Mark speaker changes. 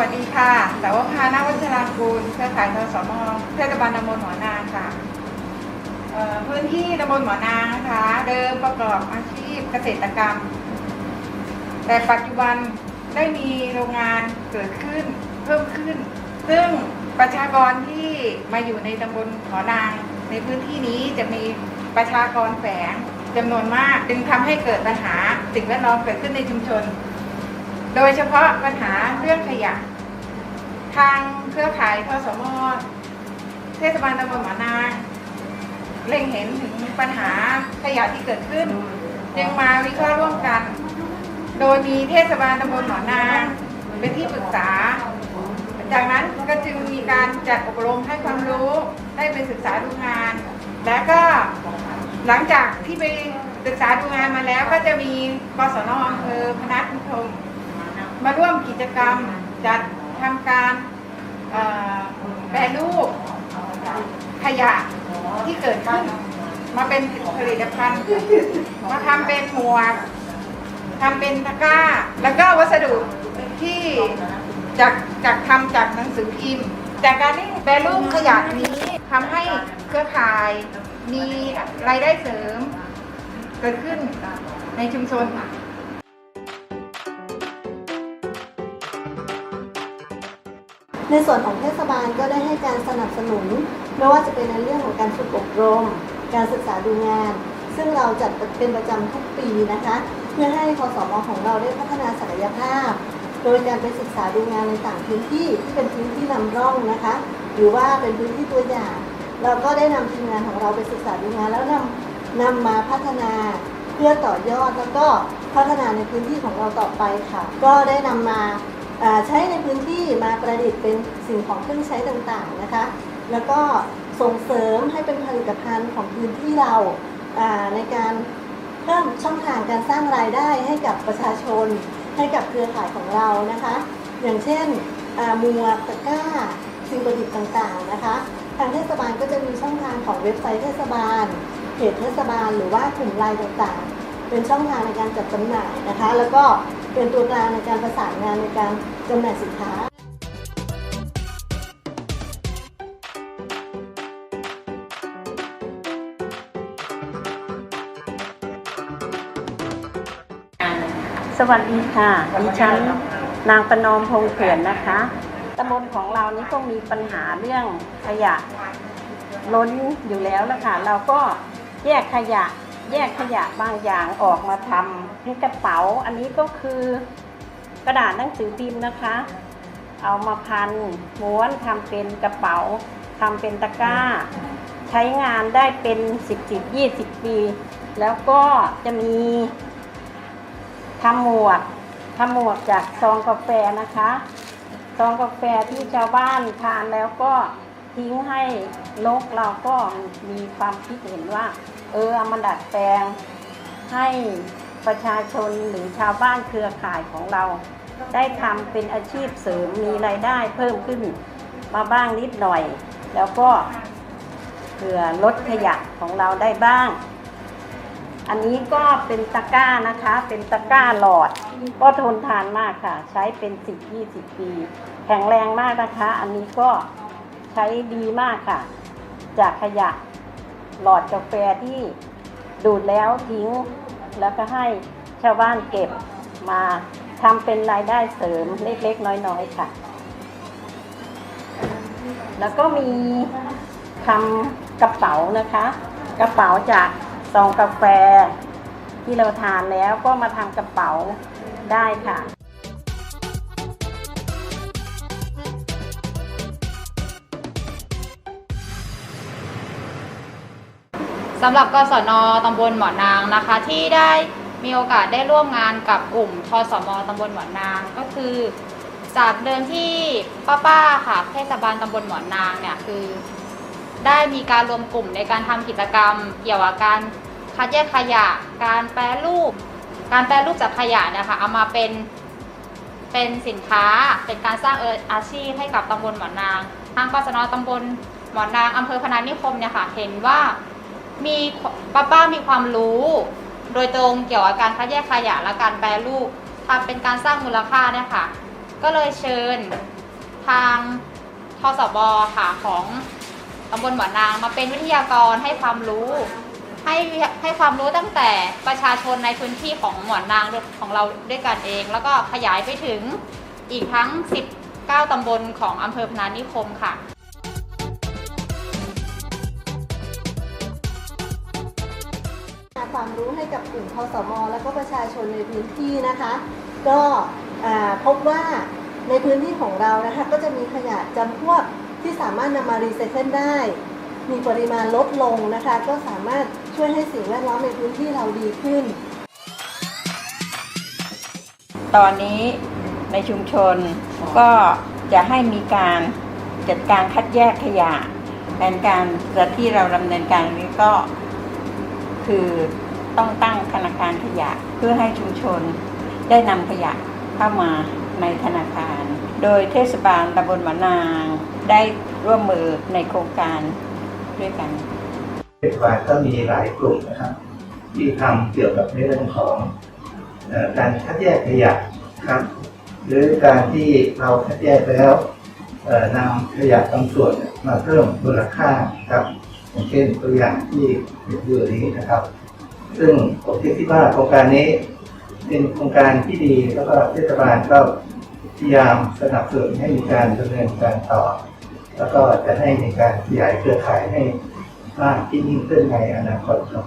Speaker 1: วัสดีค่ะสาวพานาวัชรากูลเครือข่ายทสมเทศบาลตำบลหมอนาค่ะพื้นที่ตำบลหมอนางนะคะ เดิมประกอบอาชีพเกษตรกรรม แต่ปัจจุบันได้มีโรงงานเกิดขึ้นเพิ่มขึ้น ซึ่งประชากรที่มาอยู่ในตำบลหมอนาง ในพื้นที่นี้จะมีประชากรแฝงจำนวนมาก จึงทำให้เกิดปัญหาสิ่งแวดล้อมเกิดขึ้นในชุมชน โดยเฉพาะปัญหาเรื่องขยะ ทางเครือข่ายทสมเทศบาลตำบลหมอนางเล็งเห็นถึงปัญหาขยะที่เกิดขึ้น จึงมาวิเคราะห์ร่วมกัน โดยมีเทศบาลตำบลหมอนางเป็นที่ปรึกษา จากนั้นก็จึงมีการจัดอบรมให้ความรู้ได้ไปศึกษาดูงาน แล้วก็หลังจากที่ไปศึกษาดูงานมาแล้วก็จะมีกศนอำเภอพนัสนิคมมาร่วมกิจกรรมจัด ทำการแปรรูปขยะที่เกิดขึ้น มาเป็นผลิตภัณฑ์ มาทำเป็นหมวกทำเป็นตะกร้า แล้วก็วัสดุที่จากจากทำจากหนังสือพิมพ์ จากการที่แปรรูปขยะนี้ทำให้เครือข่ายมีรายได้เสริม เกิดขึ้นในชุมชน
Speaker 2: ในส่วนของเทศบาลก็ได้ให้การสนับสนุน ไม่ว่าจะเป็นในเรื่องของการฝึกอบรม การศึกษาดูงาน ซึ่งเราจัดเป็นประจำทุกปีนะคะ เพื่อให้คอสมอของเราได้พัฒนาศักยภาพ โดยการไปศึกษาดูงานในต่างพื้นที่ที่เป็นพื้นที่นำร่องนะคะ หรือว่าเป็นพื้นที่ตัวอย่าง เราก็ได้นำทีมงานของเราไปศึกษาดูงานแล้วนำนำมาพัฒนาเพื่อต่อยอดแล้วก็พัฒนาในพื้นที่ของเราต่อไปค่ะ ก็ได้นำมาอ่า ใช้ในพื้นที่มาประดิษฐ์เป็นสิ่งของเครื่องใช้ต่างๆนะคะ แล้วก็ส่งเสริมให้เป็นผลิตภัณฑ์ของพื้นที่เราในการเพิ่มช่องทางการสร้างรายได้ให้กับประชาชน ให้กับเครือข่ายของเรานะคะ อย่างเช่นอ่าหมวกตะกร้าสิ่งประดิษฐ์ต่างๆนะคะทางเทศบาลก็จะมีช่องทางของเว็บไซต์เทศบาลเพจเทศบาลหรือว่ากลุ่มไลน์ต่างๆ เป็นช่องทางในการจัดจำหน่ายนะคะ แล้วก็ เป็นตัวกลางในการประสานงานในการจำหน่ายสินค้า
Speaker 3: สวัสดีค่ะดิฉันนางประนอมพงเขื่อนนะคะตำบลของเรานี่ก็มีปัญหาเรื่องขยะล้นอยู่แล้วละค่ะ เราก็แยกขยะ แยกขยะบางอย่างออกมาทำเป็นกระเป๋า อันนี้ก็คือกระดาษหนังสือพิมพ์นะคะ เอามาพันม้วนทำเป็นกระเป๋าทำเป็นตะกร้า ใช้งานได้เป็น 10 10 20 ปี แล้วก็จะมีทำหมวกทำหมวกจากซองกาแฟนะคะ ซองกาแฟที่ชาวบ้านทานแล้วก็ ทิ้งให้นกเราก็มีความคิดเห็นว่า เออเอามันดัดแปลง ให้ประชาชนหรือชาวบ้านเครือข่ายของเรา ได้ทำเป็นอาชีพเสริมมีรายได้เพิ่มขึ้นมาบ้างนิดหน่อย แล้วก็เผื่อลดขยะของเราได้บ้าง อันนี้ก็เป็นตะกร้านะคะ เป็นตะกร้าหลอด ก็ทนทานมากค่ะ ใช้เป็นสิบยี่สิบปี แข็งแรงมากนะคะ อันนี้ก็ ใช้ดีมากค่ะ จากขยะหลอดกาแฟที่ดูดแล้วทิ้ง แล้วก็ให้ชาวบ้านเก็บมาทำเป็นรายได้เสริมเล็กๆ น้อยๆค่ะ แล้วก็มีทำกระเป๋านะคะ กระเป๋าจากซองกาแฟที่เราทานแล้วก็มาทำกระเป๋าได้ค่ะ
Speaker 4: สำหรับกศนตำบลหมอนางนะคะ ที่ได้มีโอกาสได้ร่วมงานกับกลุ่มทสมตำบลหมอนางก็คือ จากเดิมที่ป้าๆค่ะเทศบาลตำบลหมอนางเนี่ยคือ ได้มีการรวมกลุ่มในการทำกิจกรรม เกี่ยวกับการคัดแยกขยะ การแปรรูป การแปรรูปจากขยะนะคะเอามาเป็นเป็นสินค้าเป็นการสร้างเอออาชีพให้กับตำบลหมอนาง ทางกศนตำบลหมอนางอำเภอพนัสนิคมเนี่ยค่ะเห็นว่า มีป้าป้ามีความรู้ โดยตรงเกี่ยวกับการคัดแยกขยะและการแปรรูปทำเป็นการสร้างมูลค่าเนี่ยค่ะ ก็เลยเชิญทางทสบค่ะของตำบลหมอนางมาเป็นวิทยากรให้ความรู้ให้ให้ความรู้ตั้งแต่ประชาชนในพื้นที่ของหมอนนางของเราด้วยกันเอง แล้วก็ขยายไปถึงอีกทั้ง 19 ตำบลของอำเภอพนานิคมค่ะ
Speaker 2: ความรู้ให้กับกลุ่มทสมแล้วก็ประชาชนในพื้นที่นะคะ ก็พบว่าในพื้นที่ของเรานะคะก็จะมีขยะจำพวกที่สามารถนำมารีไซเคิลได้ มีปริมาณลดลงนะคะ ก็สามารถช่วยให้สิ่งแวดล้อมในพื้นที่เราดีขึ้น
Speaker 5: ตอนนี้ในชุมชนก็จะให้มีการจัดการคัดแยกขยะแผนการที่เราดำเนินการนี้ก็ คือต้องตั้งธนาคารขยะเพื่อให้ชุมชนได้นำขยะเข้ามาในธนาคาร โดยเทศบาลตำบลหมอนางได้ร่วมมือในโครงการด้วยกัน
Speaker 6: เทศบาลก็มีหลายกลุ่มนะครับที่ทำเกี่ยวกับเรื่องของการคัดแยกขยะครับหรือการที่เราคัดแยกแล้วนำขยะบางส่วนมาเพิ่มมูลค่าครับ อย่างเช่นตัวอย่างที่เห็นอยู่นี้นะครับ ซึ่งผมคิดว่าโครงการนี้เป็นโครงการที่ดีแล้วก็เทศบาลก็พยายามสนับสนุนให้มีการดำเนินการต่อ แล้วก็จะให้มีการขยายเครือข่ายให้มากที่ยิ่งขึ้นในอนาคตครับ